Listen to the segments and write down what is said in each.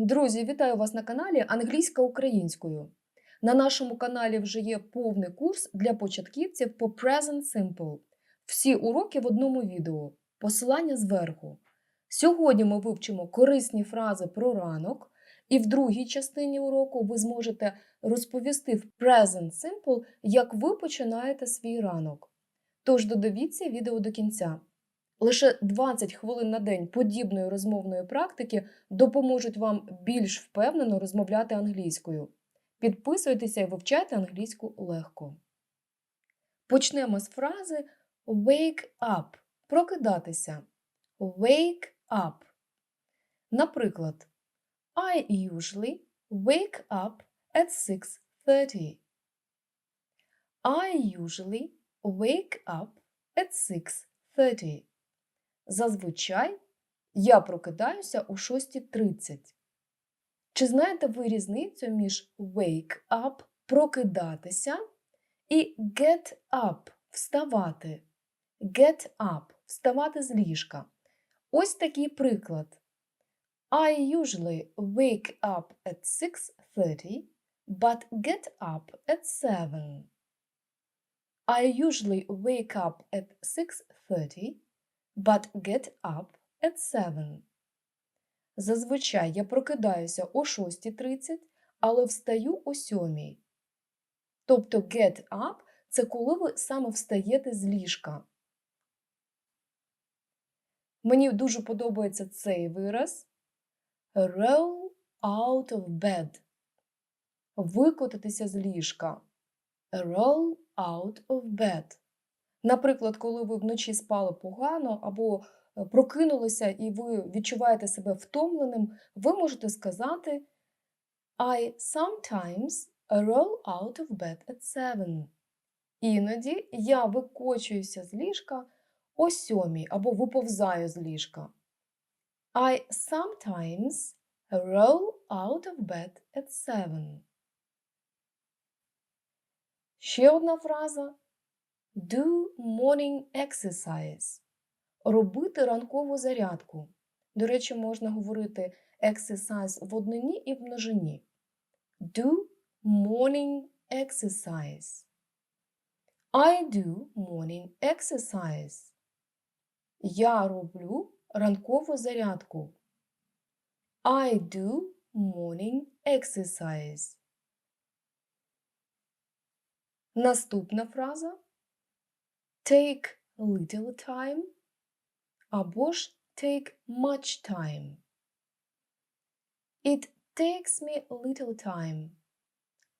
Друзі, вітаю вас на каналі Англійська українською. На нашому каналі вже є повний курс для початківців по Present Simple. Всі уроки в одному відео. Посилання зверху. Сьогодні ми вивчимо корисні фрази про ранок, і в другій частині уроку ви зможете розповісти в Present Simple, як ви починаєте свій ранок. Тож додивіться відео до кінця. Лише 20 хвилин на день подібної розмовної практики допоможуть вам більш впевнено розмовляти англійською. Підписуйтеся і вивчайте англійську легко. Почнемо з фрази wake up прокидатися. Wake up. Наприклад, I usually wake up at 6:30. I usually wake up at 6:30. Зазвичай я прокидаюся о 6.30. Чи знаєте ви різницю між wake up прокидатися і get up вставати? Get up вставати з ліжка. Ось такий приклад. I usually wake up at 6:30, but get up at 7. I usually wake up at 6:30, but get up at 7. Зазвичай я прокидаюся о 6.30, але встаю о 7. Тобто get up – це коли ви саме встаєте з ліжка. Мені дуже подобається цей вираз roll out of bed. Викотитися з ліжка. Roll out of bed. Наприклад, коли ви вночі спали погано або е, прокинулися і ви відчуваєте себе втомленим, ви можете сказати I sometimes roll out of bed at 7. Іноді я викочуюся з ліжка о сьомій або виповзаю з ліжка. I sometimes roll out of bed at 7. Ще одна фраза Do morning exercise. Робити ранкову зарядку. До речі, можна говорити exercise в однині і в множині. Do morning exercise. I do morning exercise. Я роблю ранкову зарядку. I do morning exercise. Наступна фраза take little time або ж take much time. It takes me little time.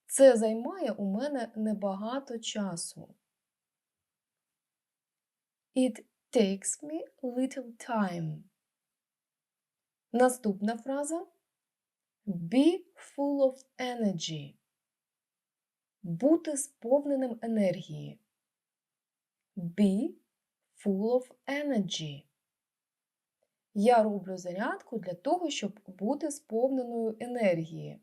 Це займає у мене небагато часу. It takes me little time. Наступна фраза Be full of energy. Бути сповненим енергії. Be full of energy. Я роблю зарядку для того, щоб бути сповненою енергії.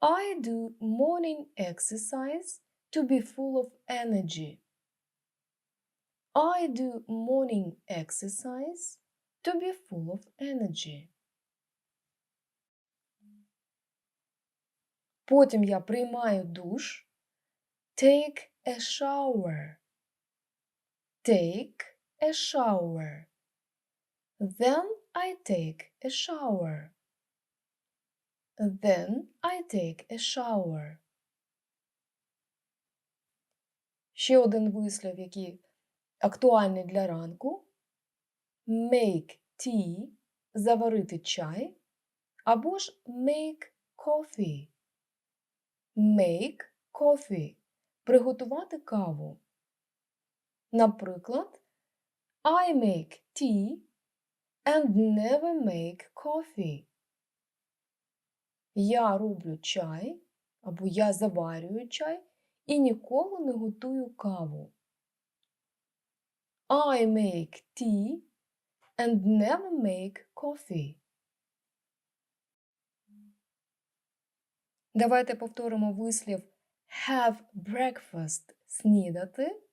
I do morning exercise to be full of energy. I do morning exercise to be full of energy. Потім я приймаю душ. Take a shower. Take a shower. Then I take a shower. Then I take a shower. Ще один вислів, який актуальний для ранку. Make tea заварити чай. Або ж make coffee. Make coffee приготувати каву. Наприклад, I make tea and never make coffee. Я роблю чай або я заварюю чай і ніколи не готую каву. I make tea and never make coffee. Давайте повторимо вислів have breakfast снідати.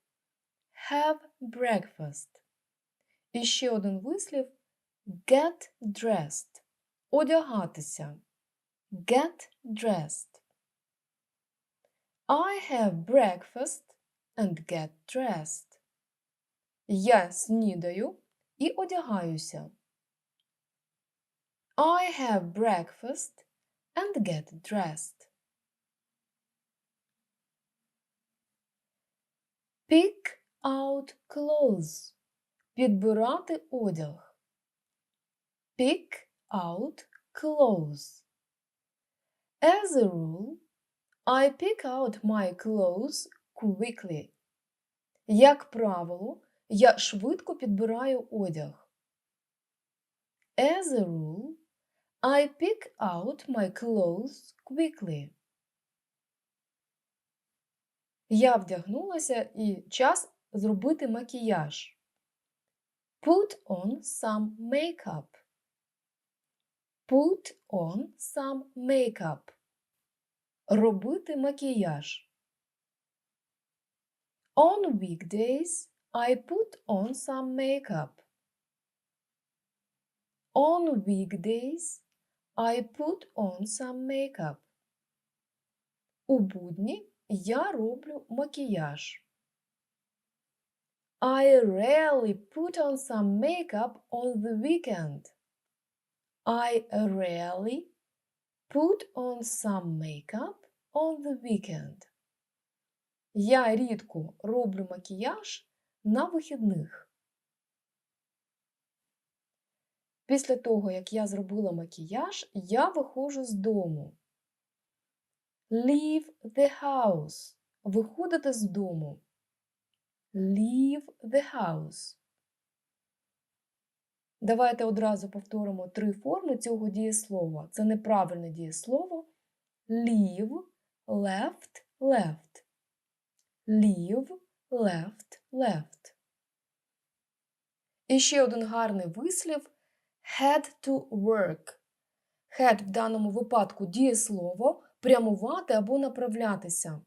Have breakfast. І ще один вислів get dressed Одягатися. Get dressed. I have breakfast and get dressed. Я снідаю і одягаюся. I have breakfast and get dressed. Pick out clothes. Підбирати одяг. Pick out clothes. As a rule, I pick out my clothes quickly. Як правило, я швидко підбираю одяг. As a rule, I pick out my clothes quickly. Я вдягнулася і час зробити макіяж. Put on some makeup. Put on some makeup. Робити макіяж. On weekdays I put on some makeup. On weekdays I put on some makeup. У будні я роблю макіяж. I rarely put on some makeup on the weekend. I rarely put on some makeup on the weekend. Я рідко роблю макіяж на вихідних. Після того, як я зробила макіяж, я виходжу з дому. Leave the house. Виходити з дому. Leave the house. Давайте одразу повторимо три форми цього дієслова. Це неправильне дієслово. Leave, left, left. Leave, left, left. І ще один гарний вислів head to work. Head в даному випадку дієслово прямувати або направлятися.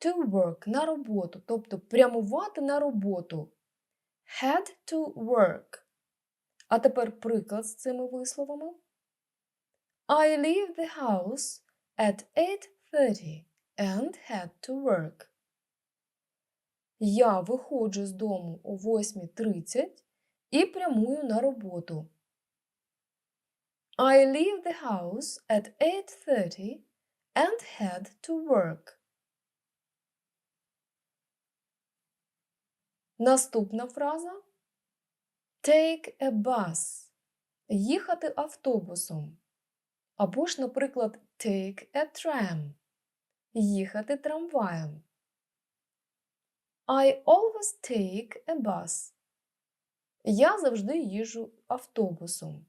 To work на роботу, тобто прямувати на роботу. Head to work. А тепер приклад з цими висловами. I leave the house at 8.30 and head to work. Я виходжу з дому о 8.30 і прямую на роботу. I leave the house at 8.30 and head to work. Наступна фраза Take a bus. Їхати автобусом. Або ж, наприклад, take a tram. Їхати трамваєм. I always take a bus. Я завжди їжджу автобусом.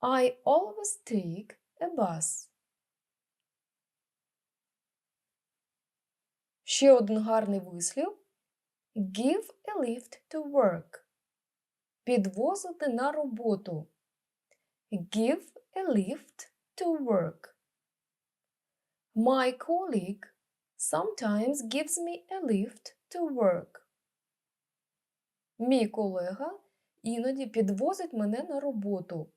I always take a bus. Ще один гарний вислів. Give a lift to work. Підвозити на роботу. Give a lift to work. My colleague sometimes gives me a lift to work. Мій колега іноді підвозить мене на роботу.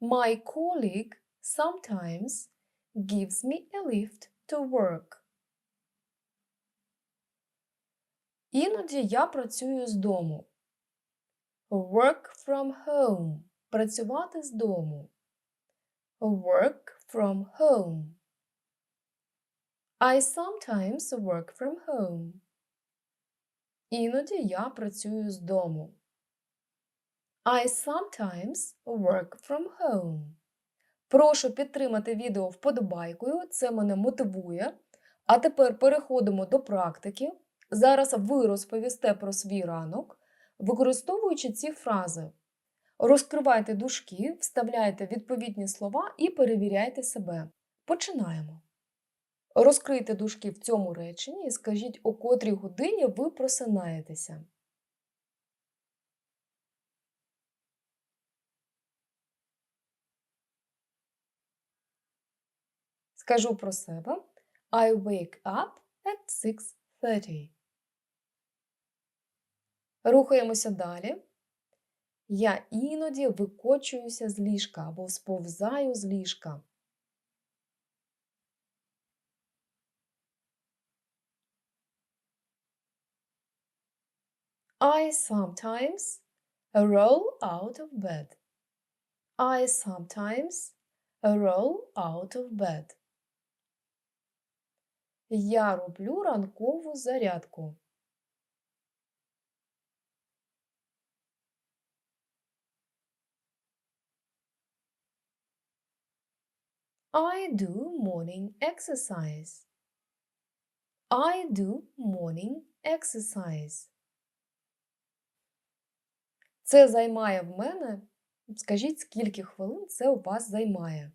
My colleague sometimes gives me a lift to work. Іноді я працюю з дому. Work from home. Працювати з дому. Work from home. I sometimes work from home. Іноді я працюю з дому. I sometimes work from home. Прошу підтримати відео вподобайкою, це мене мотивує. А тепер переходимо до практики. Зараз ви розповісте про свій ранок, використовуючи ці фрази. Розкривайте дужки, вставляйте відповідні слова і перевіряйте себе. Починаємо. Розкрийте дужки в цьому реченні і скажіть, о котрій годині ви просинаєтеся. Скажу про себе. I wake up at 6.30. Рухаємося далі. Я іноді викочуюся з ліжка або сповзаю з ліжка. I sometimes roll out of bed. I sometimes roll out of bed. Я роблю ранкову зарядку. I do morning exercise. I do morning exercise. Це займає в мене. Скажіть, скільки хвилин це у вас займає?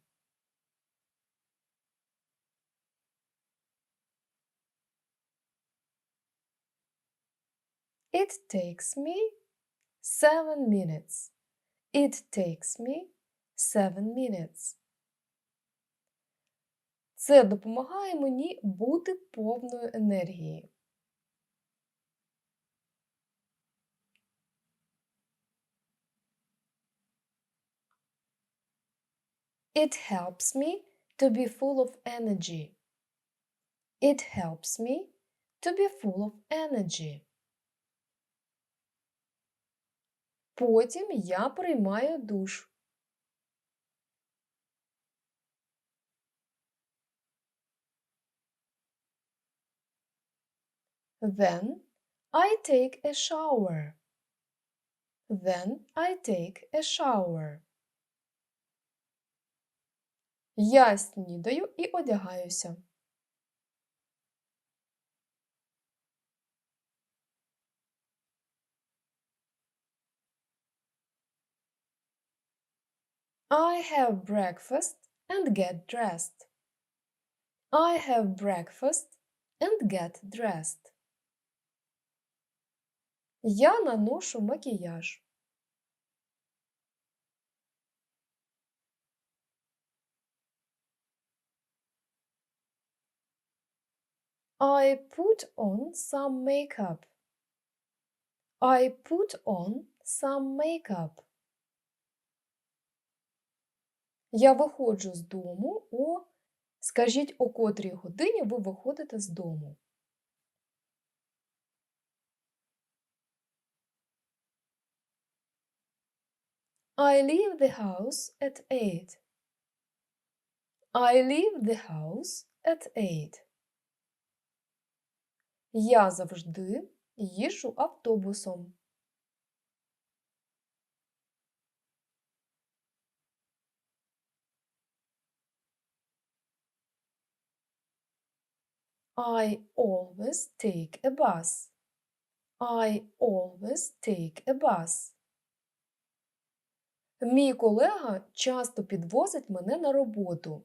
It takes me seven minutes. It takes me seven minutes. Це допомагає мені бути повною енергії. It helps me to be full of energy. It helps me to be full of energy. Потім я приймаю душ. Then I take a shower. Then I take a shower. Я снідаю і одягаюся. I have breakfast and get dressed. I have breakfast and get dressed. Я наношу макіяж. I put on some makeup. I put on some makeup. Я виходжу з дому о. Скажіть, о котрій годині ви виходите з дому. I leave the house at 8. I leave the house at 8. Я завжди їжджу автобусом. I always take a bus. I always take a bus. Мій колега часто підвозить мене на роботу.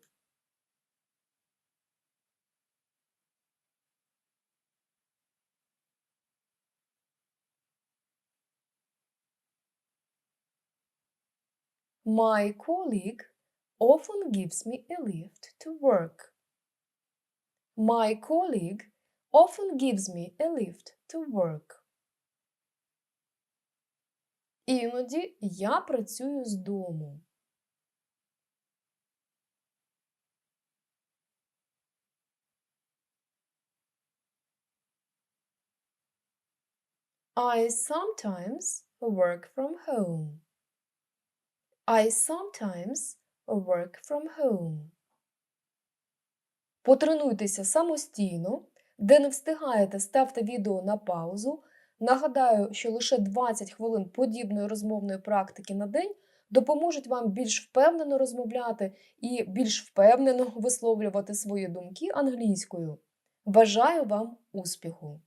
My colleague often gives me a lift to work. My colleague often gives me a lift to work. Іноді я працюю з дому. I sometimes work from home. I sometimes work from home. Потренуйтеся самостійно. Де не встигаєте, ставте відео на паузу. Нагадаю, що лише 20 хвилин подібної розмовної практики на день допоможуть вам більш впевнено розмовляти і більш впевнено висловлювати свої думки англійською. Бажаю вам успіху!